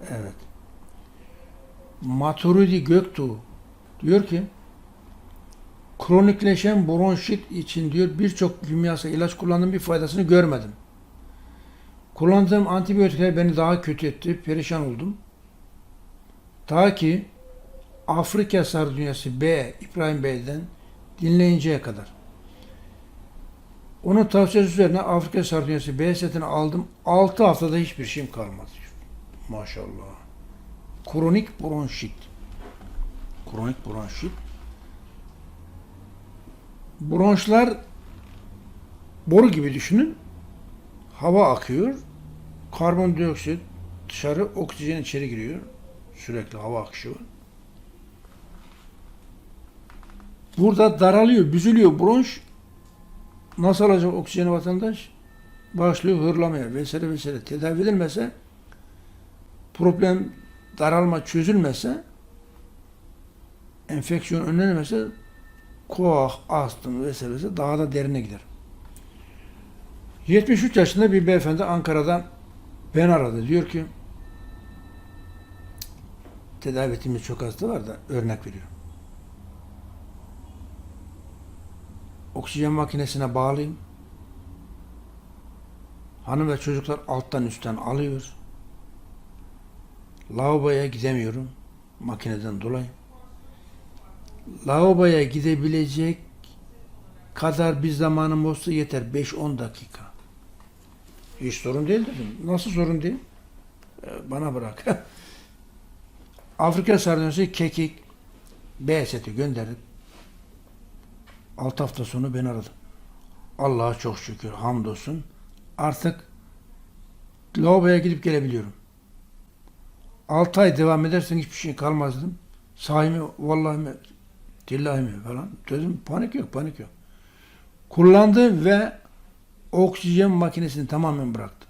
Evet. Maturidi Göktuğ diyor ki kronikleşen bronşit için diyor birçok kimyasal ilaç kullandım bir faydasını görmedim. Kullandığım antibiyotikler beni daha kötü etti. Perişan oldum. Ta ki Afrika sardunyası B İbrahim Bey'den dinleyinceye kadar. Onun tavsiyesi üzerine Afrika sardunyası B setini aldım. 6 haftada hiçbir şeyim kalmadı. Maşallah. Kronik bronşit. Kronik bronşit. Bronşlar boru gibi düşünün. Hava akıyor. Karbondioksit dışarı, oksijen içeri giriyor. Sürekli hava akışı var. Burada daralıyor, büzülüyor bronş. Nasıl alacak oksijeni vatandaş? Başlıyor hırlamaya vesaire vesaire. Tedavi edilmese problem daralma çözülmese enfeksiyon önlenemese koah, astım vesaire vesaire daha da derine gider. 73 yaşında bir beyefendi Ankara'dan ben aradı. Diyor ki tedavi çok hasta var da örnek veriyorum. Oksijen makinesine bağlayayım. Hanım ve çocuklar alttan üstten alıyor. Lavaboya gidemiyorum makineden dolayı. Lavaboya gidebilecek kadar bir zamanım olsa yeter 5-10 dakika. Hiç sorun değil dedim. Nasıl sorun değil? Ee, Bana bırak. Afrika sardunyası kekik B seti gönderdik. 6 hafta sonra beni aradı. Allah'a çok şükür hamdolsun. Artık lavaboya gidip gelebiliyorum. 6 ay devam edersen hiçbir şey kalmaz dedim. Sahi mi? Vallahi mi? Dillahi mi? Falan. Dedim panik yok, panik yok. Kullandı ve oksijen makinesini tamamen bıraktı.